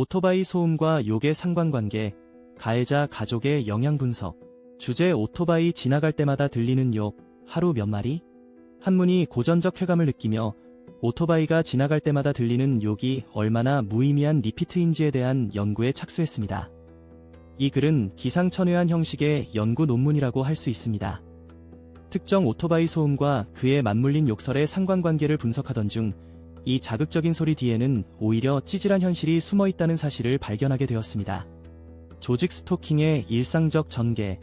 오토바이 소음과 욕의 상관관계, 가해자 가족의 영향 분석, 주제 오토바이 지나갈 때마다 들리는 욕, 하루 몇 마리? 한문이 고전적 쾌감을 느끼며 오토바이가 지나갈 때마다 들리는 욕이 얼마나 무의미한 리피트인지에 대한 연구에 착수했습니다. 이 글은 기상천외한 형식의 연구 논문이라고 할 수 있습니다. 특정 오토바이 소음과 그에 맞물린 욕설의 상관관계를 분석하던 중 이 자극적인 소리 뒤에는 오히려 찌질한 현실이 숨어 있다는 사실을 발견하게 되었습니다. 조직 스토킹의 일상적 전개.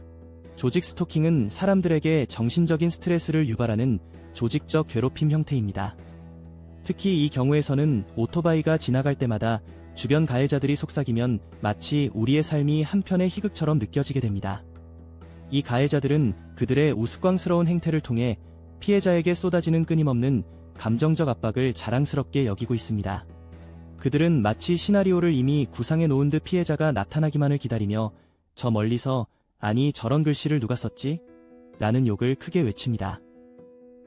조직 스토킹은 사람들에게 정신적인 스트레스를 유발하는 조직적 괴롭힘 형태입니다. 특히 이 경우에서는 오토바이가 지나갈 때마다 주변 가해자들이 속삭이면 마치 우리의 삶이 한편의 희극처럼 느껴지게 됩니다. 이 가해자들은 그들의 우스꽝스러운 행태를 통해 피해자에게 쏟아지는 끊임없는 감정적 압박을 자랑스럽게 여기고 있습니다. 그들은 마치 시나리오를 이미 구상해 놓은 듯 피해자가 나타나기만을 기다리며 저 멀리서 아니 저런 글씨를 누가 썼지? 라는 욕을 크게 외칩니다.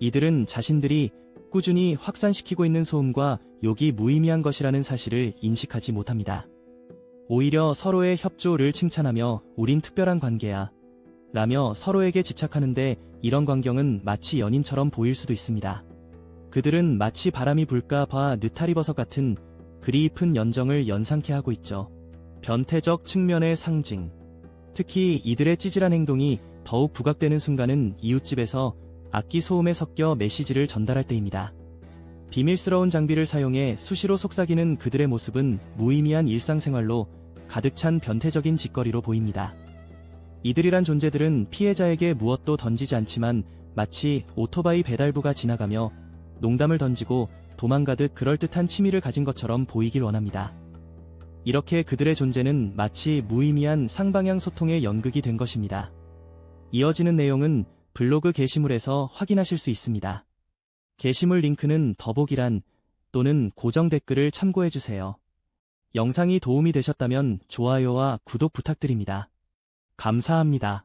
이들은 자신들이 꾸준히 확산시키고 있는 소음과 욕이 무의미한 것이라는 사실을 인식하지 못합니다. 오히려 서로의 협조를 칭찬하며 우린 특별한 관계야. 라며 서로에게 집착하는데 이런 광경은 마치 연인처럼 보일 수도 있습니다. 그들은 마치 바람이 불까 봐 느타리버섯 같은 그리 잎은 연정을 연상케 하고 있죠. 변태적 측면의 상징. 특히 이들의 찌질한 행동이 더욱 부각되는 순간은 이웃집에서 악기 소음에 섞여 메시지를 전달할 때입니다. 비밀스러운 장비를 사용해 수시로 속삭이는 그들의 모습은 무의미한 일상생활로 가득 찬 변태적인 짓거리로 보입니다. 이들이란 존재들은 피해자에게 무엇도 던지지 않지만 마치 오토바이 배달부가 지나가며 농담을 던지고 도망가듯 그럴듯한 취미를 가진 것처럼 보이길 원합니다. 이렇게 그들의 존재는 마치 무의미한 쌍방향 소통의 연극이 된 것입니다. 이어지는 내용은 블로그 게시물에서 확인하실 수 있습니다. 게시물 링크는 더보기란 또는 고정 댓글을 참고해주세요. 영상이 도움이 되셨다면 좋아요와 구독 부탁드립니다. 감사합니다.